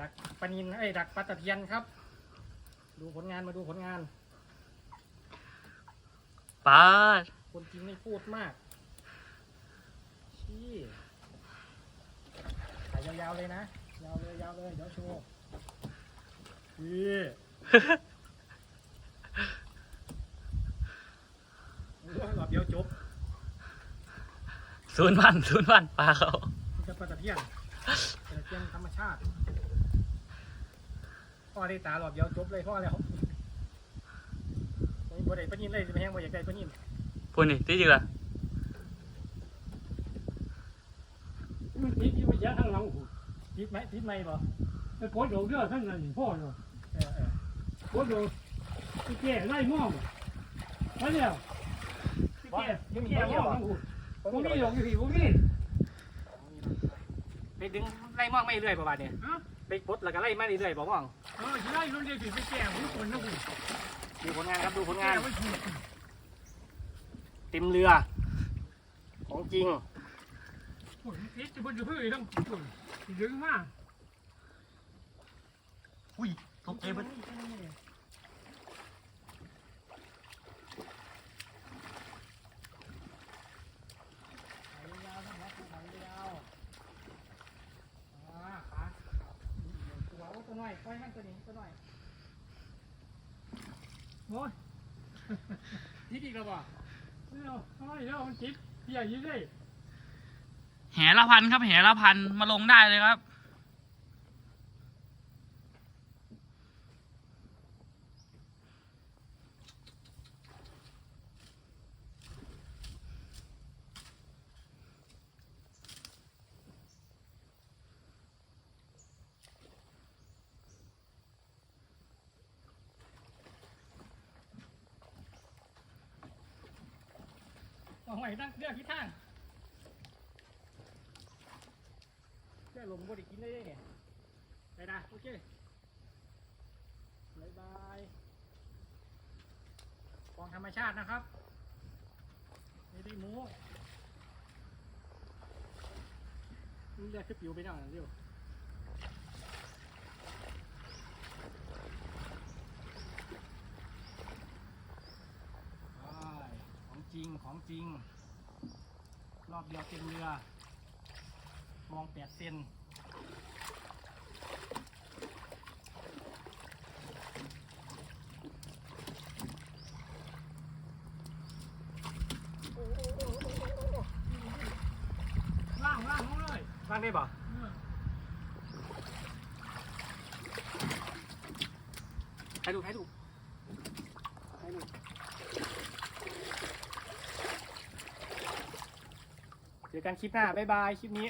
ดักปลานินเอ้ยดักปลาตะเพียนครับ ดูผลงานมาดูผลงานปลาคนจริงไม่พูดมากชี้ถ่ายยาวๆเลยนะ ยาวเลยยาวเลยเดี๋ยวโชว์นี่โอ้ยรอบเดียวจบศูนย์พันศูนย์พันปลาเขามันจะปลาตะเพียนปลาตะเพียนธรรมชาติ พ่อได้ตาหลอบเดียวจบเลยพ่อแล้วไม่บ่ได้ปะนินเลยจะไปแห้งบ่อยากได้ปะนินพูดนี่ที่จริงละมันติดอยู่ยะข้างหลังหูติดไหมติดไหมบ่ไปโพสต์โดดเรือข้างในพ่อเนาะเออเออโพสต์โดดไปแก่ไล่ม่อมไปแล้วไปแก่แก่ม่อมหูผมมีหยกอยู่พี่ผมมี ไปดึงไล่มองไม่เรื่อยประมาณเนี่ยฮะไปปลดแล้วก็ไล่มาเรื่อยๆบอกว่างเออสิไล่รุ่นเดียวสิไปแก่ผมคนนะผมดูผลงานครับดูผลแก่งานไว้ถูกเต็มเรือ ของจริงผมติดจะบนจะพื้นต้องผมดึงมากอุ้ยตกใจเบิด ยาวนะครับถ่ายยาวอ่าขาตัวเอาตัวหน่อยปล่อยมันตัวนี้ตัวหน่อยโอ้ยติดอีกแล้วบ่เอาเอาไว้แล้วมันติดเพียยี่ได้แหละพันครับแหละพันมาลงได้เลยครับ เอาใหม่ตั้งเรือทิศทางเรือลมบ่ได้กินได้เนี่ยไปนะโอเคบายบายของธรรมชาตินะครับไม่ได้โม้นี่เรือขึ้นปิวไปหน่อยเร็วไปของจ ริงของจริง รอบเดียวเต็มเรือ มองแปดเซนโอ้โอ้โอ้โอ้โอ้โอ้ล่างล่างเขาเลยฟังได้ป่ะเออถ่ายรูปถ่ายรูปถ่ายรูป เจอกันคลิปหน้า บ๊ายบาย คลิปนี้